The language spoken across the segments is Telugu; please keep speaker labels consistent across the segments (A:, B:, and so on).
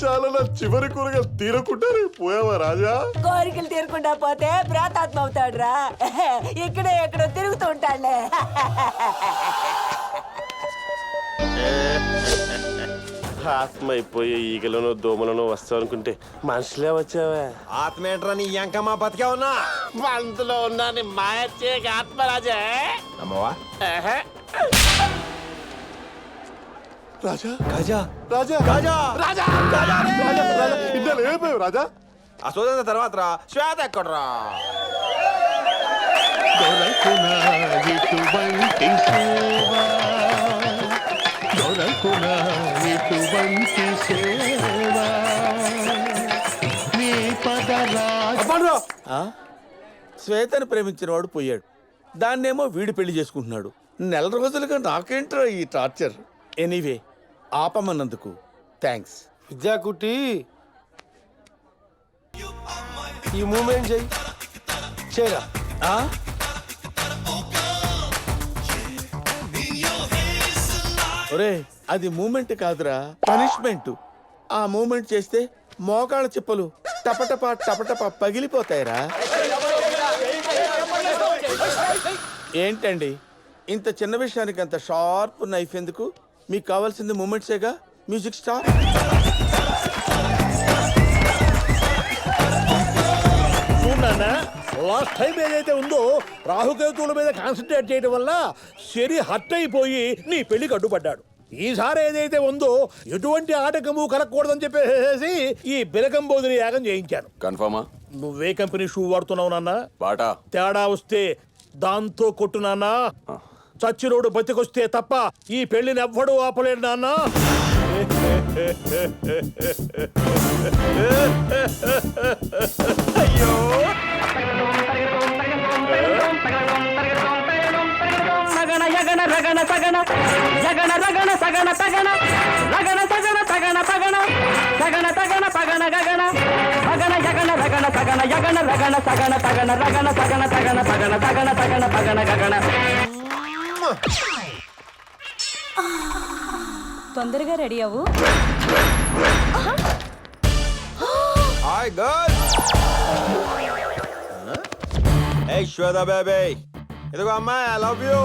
A: చాలా నా చివరి కూరగాయలు తీరకుంటారే పోయావా రాజా?
B: కోరికలు తీరకుండా పోతే ప్రేతాత్మ అవుతాడురా. ఇక్కడే ఎక్కడో తిరుగుతూ ఉంటాడులే.
A: ఆత్మ అయిపోయే ఈగలను దోమలను వస్తావు అనుకుంటే మనుషులే వచ్చావా.
C: ఆత్మ ఏంట్రా నీ ఎంకమ్మా బతికే ఉన్నా?
A: అందులో ఉన్నాను మాయ చేయక ఆత్మరాజా
C: అమ్మవా
A: రాజా?
C: గజా.
A: రాజా?
C: గజా.
A: రాజా! రాజా రాజా ఇందులో ఏమైపోయావు రాజా.
C: ఆ సోదర తర్వాత రా. శ్వేత ఎక్కడరా?
D: శ్వేతను ప్రేమించిన వాడు పోయాడు. దాన్నేమో వీడు పెళ్ళి చేసుకుంటున్నాడు. నెల రోజులుగా నాకేంట్రా ఈ టార్చర్? ఎనీవే ఆపమన్నందుకు థ్యాంక్స్
E: విద్యాకుట్టి ఈ మూమెంట్ చెయ్యి? చేయరా
D: ఒరే అది మూమెంట్ కాదురా పనిష్మెంట్. ఆ మూమెంట్ చేస్తే మోకాళ్ళ చిప్పలు టపటపా టపటపా పగిలిపోతాయిరా. ఏంటండి ఇంత చిన్న విషయానికి అంత షార్ప్ నైఫ్ ఎందుకు? మీకు కావాల్సింది మూమెంట్సేగా మ్యూజిక్ స్టార్?
F: లాస్ట్ టైం ఏదైతే ఉందో రాహుకేతువుల మీద కాన్సన్ట్రేట్ చేయడం వల్ల శరి హర్ట్ అయిపోయి నీ పెళ్ళికి అడ్డుపడ్డాడు. ఈసారి ఏదైతే ఉందో ఎటువంటి ఆటకము కలగకూడదని చెప్పేసి ఈ బిలకంబోదిని యాగం చేయించాను.
G: కన్ఫర్మా
F: నువ్వే కంపెనీ షూ వాడుతున్నావు నాన్న.
G: బాటా.
F: తేడా వస్తే దాంతో కొట్టు నాన్న. చచ్చిరోడు బతికొస్తే తప్ప ఈ పెళ్ళిని ఎవ్వడూ ఆపలేడు నాన్న.
H: సగణ యగణ రగణ సగణ జగణ రగణ సగణ తగణ రగణ సగణ తగణ తగణ సగణ తగణ గగన గగణ పగణ యగణ రగణ సగణ యగణ రగణ సగణ తగణ రగణ సగణ తగణ పగణ తగణ తగణ గగన.
B: తొందరగా రెడీ అవ్వు.
C: Hi girls. ఏ శ్వేత బేబీ ఇదిగో అమ్మాయి I love you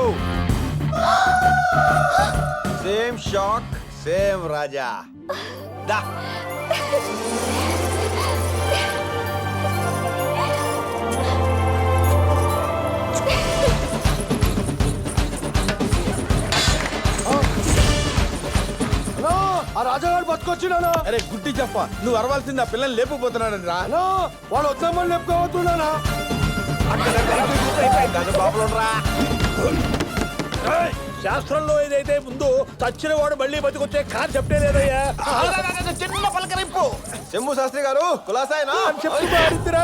C: same shock same Raja దా.
E: బతుకొచ్చినానా
D: అరే గుడ్డి చెప్ప. నువ్వు అరవాల్సింది ఆ పిల్లల్ని లేపుపోతున్నాడని రా.
E: వాడు వద్దామని లేపుకోవద్దున్నానా?
C: గజ బాబులు రా
F: ఏయ్! శాస్త్రంలో ఏదైతే ఉందో చచ్చిన వాడు మళ్ళీ బతికొచ్చే కాన్సెప్టే లేదయ్యా.
C: చిన్న పలకరింపు. శంభు శాస్త్రి గారు కులాసాయనా?
F: చెప్పు మారిందిరా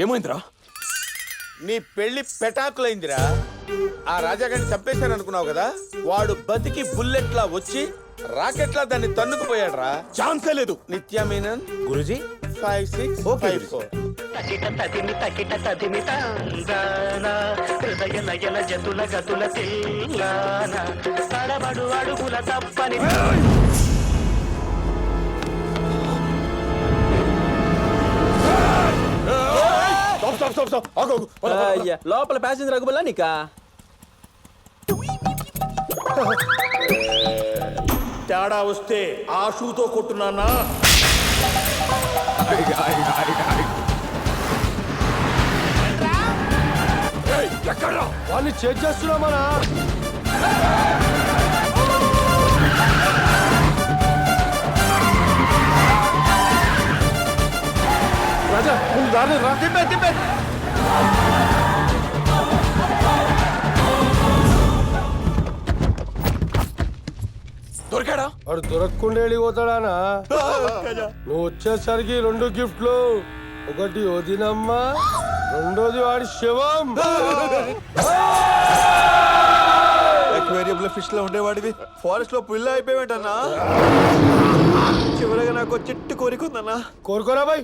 G: ఏమైందిరా?
D: నీ పెళ్ళి పెటాకులైందిరా. ఆ రాజాగారిని చంపేశాను అనుకున్నావు కదా? వాడు బతికి బుల్లెట్లా వచ్చి రాకెట్లా దాన్ని తన్నుకుపోయాడు రా
G: ఛాన్సే లేదు.
D: Nitya Menon?
G: Guruji?
D: Five six five four.
H: తకిట తదిమి తకిట తదిమి తందాన హృదయ నయన జతుల గతుల తెల్లాన. తడబడు అడుగుల తప్పని.
G: Stop stop stop. ఆగు పద.
E: లోపల ప్యాసింజర్ అగుబల్లా నీకా?
F: తేడా వస్తే ఆ షూతో కొట్టున్నానా
E: వాడిని చెక్ చేస్తున్నామనా రాజా ముందు దారి రా.
C: తిప్పే తిప్పే.
G: దొరికాడా?
E: వాడు దొరకకుండా వెళ్ళిపోతాడానా? నువ్వు వచ్చేసరికి రెండు గిఫ్ట్లు. ఒకటి వదినమ్మ రెండోది వాడి శవం.
C: ఫిష్లో ఉండేవాడివి. ఫారెస్ట్లో పుల్ల అయిపోయావేంటన్నా. చివరగా నాకు చిట్టు కోరిక ఉందన్నా
E: కోరుకోరా బాయ్.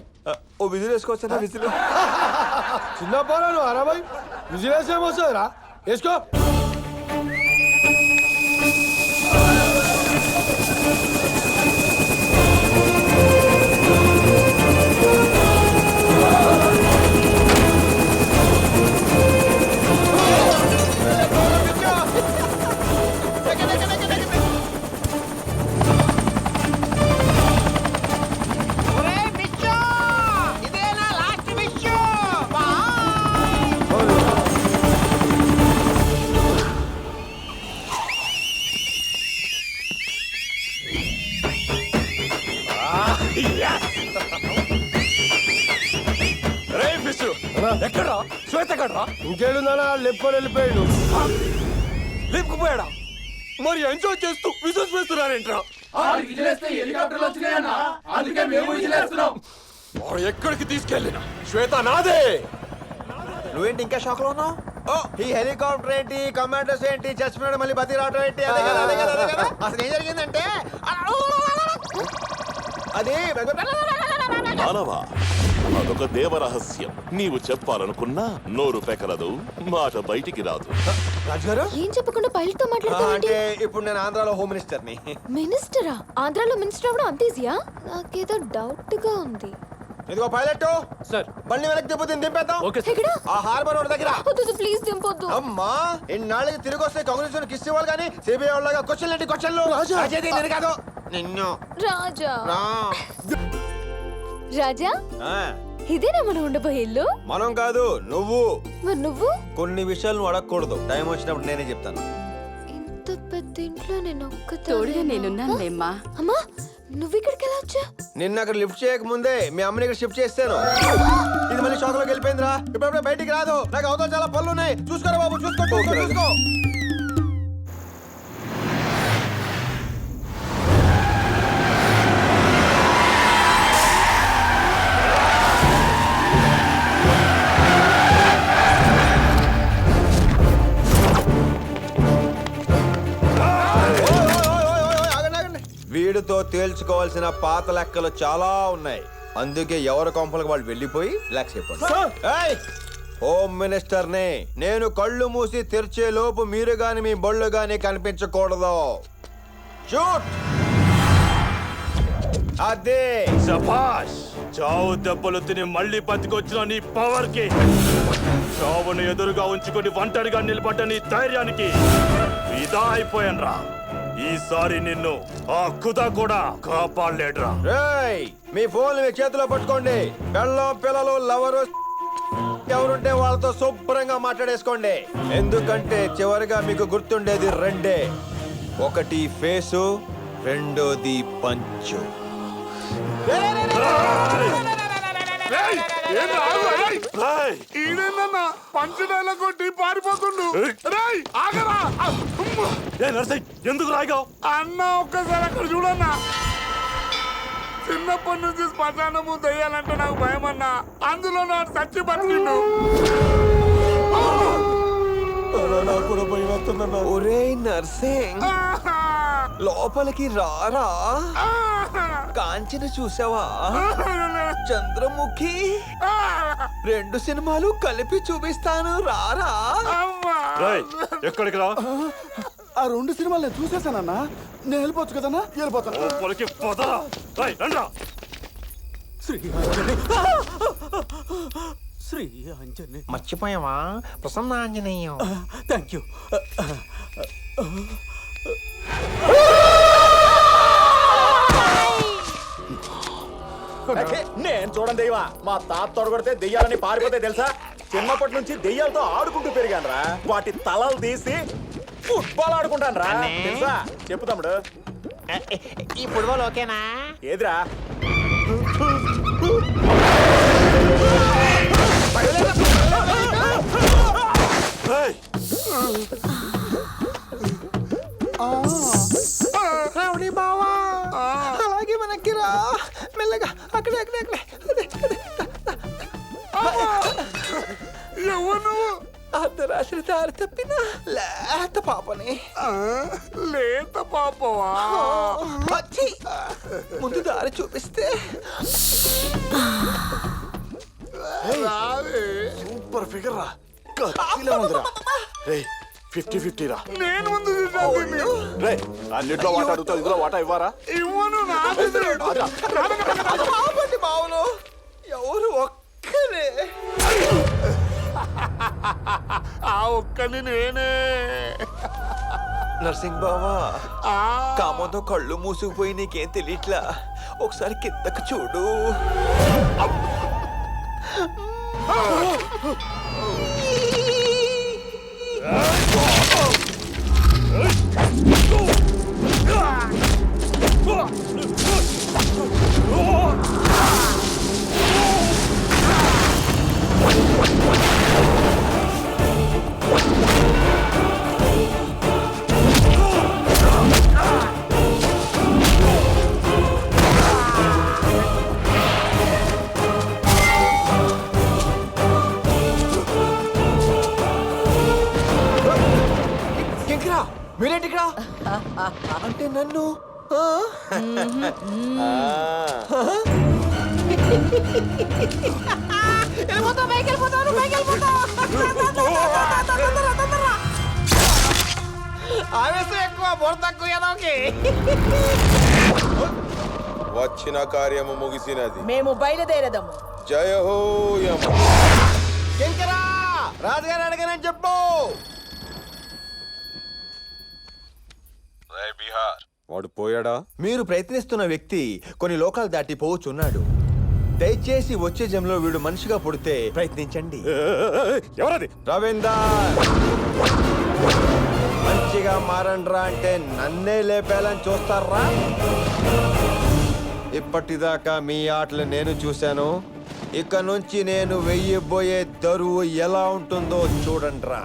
C: ఓ విజిల్ వేసుకోవచ్చా విజిల్
E: చిన్న పోరాను అరా బాయ్. విజిలేసి ఏమొస్తుందిరా వేసుకో.
C: ఎక్కడ శ్వేత ఎక్కడ్రా?
E: ఇంకేడుందన్నా లెప్పుకొని వెళ్ళిపోయాడు.
C: లేపుకుపోయాడా? మరి ఎంజాయ్ చేస్తూ విజిల్స్ వేస్తున్నారేంట్రా? వాడు ఎక్కడికి తీసుకెళ్ళినా? శ్వేత నాదే! నువ్వేంటి ఇంకా షాక్లో ఉన్నావు? ఓ. ఈ హెలికాప్టర్ ఏంటి? కమాండోస్ ఏంటి? చచ్చిపోయాడు మళ్ళీ బతి రావడం ఏంటి? అదే కదా అదే కదా అదే కదా. అసలు ఏం జరిగిందంటే అది
I: మానవా? అదొక దేవరహస్యం. నీవు చెప్పాలనుకున్నా నోరు పెకలదు మాట బయటికి రాదు.
C: రాజుగారు?
J: ఏం చెప్పకుండా పైలట్తో
C: ఆ,
J: మాట్లాడతావేంటి
C: అంటే ఇప్పుడు నేను ఆంధ్రాలో హోమ్ మినిస్టర్ని.
J: మినిస్టరా? ఆంధ్రాలో మినిస్టర్ అవ్వడం అంత ఈజీయా? నాకేదో డౌట్గా ఉంది.
C: ఇదిగో పైలట్ సార్. బండి వెనక్కి తిప్పుతుంది దింపేద్దాం.
J: ఎక్కడ?
C: ఆ హార్బర్ రోడ్ దగ్గర.
J: వద్దు ప్లీజ్ దింపొద్దు.
C: అమ్మా ఇన్నాళ్ళకి తిరిగి వస్తే కాంగ్రెస్ కిస్ ఇవ్వాలి కానీ సిబిఐ వాళ్ళగా క్వశ్చన్ ఏంటి క్వశ్చన్లు. అజయ్ నేను కాదు. నిన్ను.
J: రాజా.
C: రా.
J: రాజా? ఇదేనా మనం ఉండబోయే ఇల్లు?
C: మనం కాదు నువ్వు.
J: మరి నువ్వు?
C: కొన్ని విషయాలు నువ్వు అడగకూడదు. టైం వచ్చినప్పుడు నేనే చెప్తాను.
J: ఇంత పెద్ద ఇంట్లో నేను ఒక్క
B: తోడుగా నేనున్నానులేమ్మా.
J: అమ్మా నువ్వు ఇక్కడికి ఎలా వచ్చా
C: నిన్న అక్కడ లిఫ్ట్ చేయక ముందే మీ అమ్మని ఇక్కడ షిఫ్ట్ చేస్తాను. ఇది మళ్ళీ షాక్లోకి వెళ్ళిపోయిందిరా. ఇప్పుడు బయటికి రాదు. నాకు అవతల చాలా పనులు ఉన్నాయి. చూసుకోరా బాబు చూసుకో చూసుకో చూసుకో. వీడితో తేల్చుకోవాల్సిన పాత లెక్కలు చాలా ఉన్నాయి. అందుకే ఎవరి కొంపలకు వాళ్ళు వెళ్ళిపోయి రిలాక్స్ అయిపోండి. ఏయ్! హోమ్ మినిస్టర్ని నేను కళ్ళు మూసి తెరిచే లోపు మీరు గాని మీ బొళ్ళు గాని కనిపించకూడదు. షూట్! అదే!
I: శభాష్ చావు దెబ్బలు తిని మళ్ళీ బతికొచ్చిన నీ పవర్కి చావును ఎదురుగా ఉంచుకొని ఒంటరిగా నిలబడ్డ నీ ధైర్యానికి ఇదా అయిపోయాన్రా. ఈసారి నిన్ను ఆ కుదా కూడా కాపాడలేడ్రా
C: రేయ్ మీ ఫోన్ మీ చేతిలో పట్టుకోండి పెళ్ళం పిల్లలు లవరు ఎవరుంటే వాళ్ళతో శుభ్రంగా మాట్లాడేసుకోండి ఎందుకంటే చివరిగా మీకు గుర్తుండేది రెండే ఒకటి ఫేసు రెండోది పంచు
D: ఈడేందన్నా? పంచడాల కొట్టి పారిపోతుండు రేయ్ ఆగరా!
I: ఏ ఎందుకు రాయిగా
D: అన్న ఒక్కసారి అక్కడ చూడన్నా. చిన్నప్పటి నుంచి శ్మశానము దయ్యాలంటే నాకు భయం అన్నా అందులో నాకు సచ్చి బతికిండు.
C: ఒరే నర్సింగ్. లోపలికి రారా? కాంచన చూసావా చంద్రముఖి? రెండు సినిమాలు కలిపి చూపిస్తాను రారా?
I: ఎక్కడికి రా?
D: ఆ రెండు సినిమాలు నేను చూసేసానన్నా. నేను వెళ్ళిపోవచ్చు కదన్నా? వెళ్ళిపోతాను.
I: రండ్రా.
A: శ్రీ
C: మర్చిపోయావా? ప్రసన్న ఆంజనేయం.
A: థ్యాంక్ యూ నేను చూడండి దెయ్యమా మా తాత తొడగొడితే దెయ్యాలని పారిపోతే తెలుసా? చిన్నప్పటి నుంచి దెయ్యాలతో ఆడుకుంటూ పెరిగాను రా. వాటి తలలు తీసి ఫుట్బాల్ ఆడుకుంటాను రా. తెలుసా? చెప్పు తమ్ముడు.
C: ఈ ఫుట్బాల్ ఓకేనా?
A: ఏదిరా?
I: రాయ్
C: రావుడి బావా? అలాగే మనకి రా మెల్లగా అక్కడే అక్కడే అక్కడే.
D: ఎవరు నువ్వు?
C: అర్ధరాత్రి దారి తప్పిన లేత పాపని.
J: ఆ, లేత పాపవా?
C: వచ్చి ముందు దారి చూపిస్తే.
A: సూపర్ ఫిగర్ రా. కత్తిలా ఉందిరా రే ఫిఫ్టీ ఫిఫ్టీ రా.
J: నేను ముందు చూసాను దీన్ని.
A: రే అన్నిట్లో వాటా అడుగుతావు ఇందులో వాటా ఇవ్వరా?
J: ఇవ్వను నాకు తెలియదు.
C: పాపండి బావులు ఎవరు ఒక్కరే
J: ఆ ఒక్కని నేనే.
C: నర్సింగ్ బావా
J: ఆ,
C: కామంతో కళ్ళు మూసుకుపోయి నీకేం తెలియట్లా ఒకసారి కిందకు చూడు. Oh!
B: వెళ్ళిపోతావు పైకి వెళ్ళిపోతావు పైకి వెళ్ళిపోతావు
C: ఆవేశం ఎక్కువ బుర్ర తక్కువ ఏదోకి
K: వచ్చిన కార్యము ముగిసినది.
B: మేము బయలుదేరదాము.
K: జయ హో యమ.
C: ఇంకరా రాజుగారు అడగనని చెప్పు.
K: వాడు పోయాడా
C: మీరు ప్రయత్నిస్తున్న వ్యక్తి కొన్ని లోకాలు దాటి పోవచ్చున్నాడు దయచేసి వచ్చే జంలో వీడు మనిషిగా పుడితే ప్రయత్నించండి
A: ఎవరది
C: రవీందర్ మంచిగా మారండ్రా అంటే నన్నే లేపేయాలని చూస్తారా ఇప్పటిదాకా మీ ఆటలు నేను చూశాను ఇక నుంచి నేను వెయ్యబోయే దరువు ఎలా ఉంటుందో చూడండిరా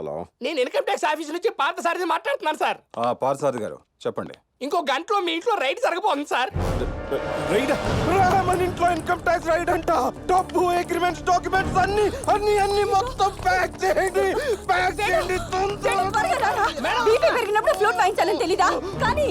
K: హలో.
E: నేను ఇన్కమ్ ట్యాక్స్ ఆఫీస్ నుంచి పాత సారిది మాట్లాడుతున్నాను సార్.
K: పార్సారథి గారు చెప్పండి.
E: ఇంకో గంటలో మీ ఇంట్లో రైడ్ జరగబోతుంది సార్.
D: మన ఇంట్లో ఇన్కమ్ ట్యాక్స్ రైడ్ అంట. డబ్బు అగ్రిమెంట్స్ డాక్యుమెంట్స్ అన్ని అన్ని అన్ని మొత్తం ప్యాక్ చేయండి. ప్యాక్ చేయండి
B: బీపీ పెరిగినప్పుడు ఫ్లూట్ వాయించాలని తెలీదా? కానీ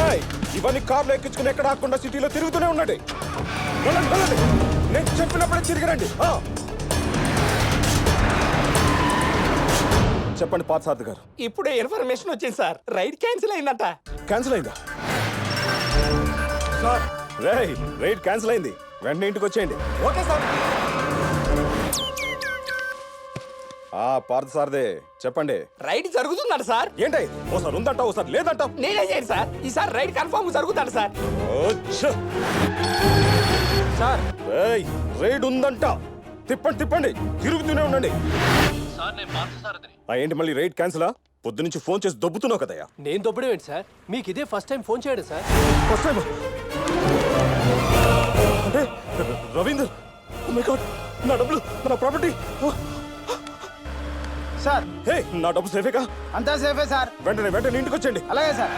A: ఏయ్, ఇవన్నీ కార్లు ఎక్కించుకుని ఎక్కడ ఆకుండా సిటీలో తిరుగుతూనే వెళ్ళండి వెళ్ళండి. నేను చెప్పినప్పుడే తిరిగిరండి ఆ. చెప్పండి పార్థసారథి గారు.
E: ఇప్పుడే ఇన్ఫర్మేషన్ వచ్చింది సార్. రైడ్ క్యాన్సిల్ అయిందంట.
A: క్యాన్సిల్ అయిందా? రేయ్ రైడ్ క్యాన్సిల్ అయింది. వెంటనే ఇంటికి వచ్చేయండి.
C: Okay sir.
A: ఆ పార్థసారథే చెప్పండి.
E: రైడ్ జరుగుతుందంట సార్.
A: ఏంటి? ఓసారి ఉందంట ఓసారి లేదంట
E: నేనే చేయండి సార్. ఈసారి రైడ్ కన్ఫర్మ్ జరుగుతుందంట సార్.
A: సార్ రైడ్ ఉందంట. తిప్పండి తిప్పండి. తిరుగుతూనే ఉండండి. ఆ, ఏంటి మళ్ళీ రైడ్ క్యాన్సిలా? పొద్దు నుంచి ఫోన్ చేసి దొబ్బుతున్నావు కదయ్యా?
E: నేను దొబ్బడం ఏంటి సార్? మీకు ఇదే ఫస్ట్ టైం ఫోన్ చేయడం సార్?
A: ఫస్ట్ టైం అంటే రవీందర్ ఓ మై గాడ్ నా డబ్బులు నా ప్రాపర్టీ
E: సార్.
A: హే నా డబ్బు సేఫేగా?
E: అంతా సేఫే సార్.
A: వెంటనే వెంటనే ఇంటికి వచ్చేయండి
E: అలాగే సార్.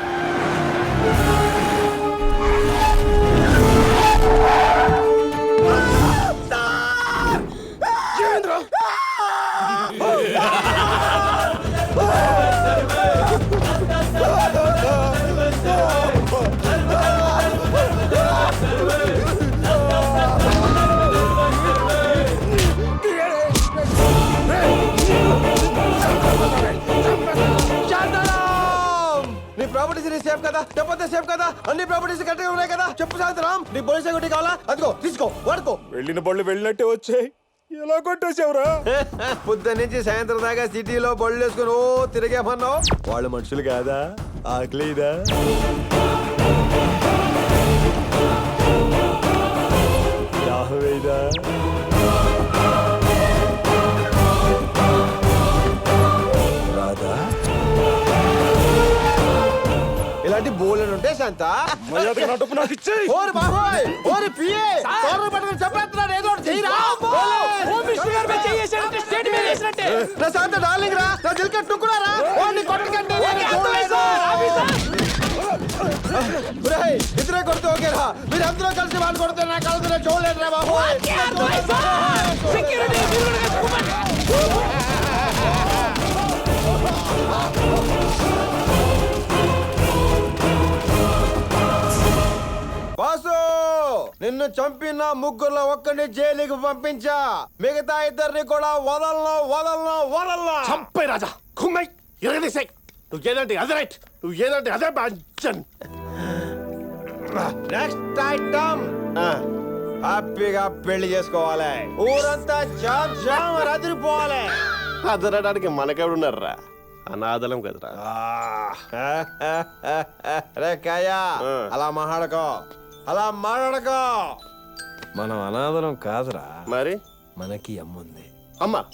C: ప్రాపర్టీస్ నీ సేఫ్ కదా? చెప్పొద్దే సేఫ్ కదా? అన్ని ప్రాపర్టీస్ కరెక్ట్గా ఉన్నాయి కదా? చెప్పు శాంతరామ్ నీ పోలీస్ సెక్యూరిటీ కావాలా? అదిగో తీసుకో వాడుకో.
A: వెళ్ళిన బళ్ళు వెళ్ళినట్టే వచ్చాయి. ఎలా కొట్టేసావురా
C: పొద్దు నుంచి సాయంత్రం దాకా సిటీలో బళ్ళు వేసుకుని ఓ తిరిగేమన్నావు? వాళ్ళు మనుషులు కాదా? ఆకలిదా దాహమేదా శాంత
A: మర్యాదగా నా డబ్బు నాకు ఇచ్చేయ్.
C: ఓరి బాబోయ్ ఓరి పిఏ పట్టుకుని చెప్పేస్తున్నాడు ఏదో ఒకటి నా శాంత డార్లింగ్ రా నా దిల్ కా టుకుడా రా ఓని కొట్టకండి ఇద్దరే కొడితే ఓకేరా. మీరు అందరూ కలిసి వాళ్ళు కొడితే నా చూడలేదు రా బాబు. బాసు నిన్ను చంపిన ముగ్గురులో ఒక్కడిని జైలుకి పంపించా. మిగతా ఇద్దరిని కూడా వదలను వదలను వదలను
L: చంపే రాజా. కుమ్మై ఇరగదీసాయి. నువ్వు ఏదంటే అదే రైట్. నువ్వు ఏదంటే అదే బాంచన్
M: నెక్స్ట్ ఐటమ్ హ్యాపీగా పెళ్ళి చేసుకోవాలి. ఊరంతా జామ్ జామ్ రదిరిపోవాలి
C: అదరడానికి మనకెవడున్నారా అనాథలం కదరా.
M: రే కాయా అలా మాట్లాడకో. అలా మాట్లాడకో. మనం అనాథలం కాదురా.
C: మరి?
M: మనకి అమ్ముంది.
C: అమ్మా.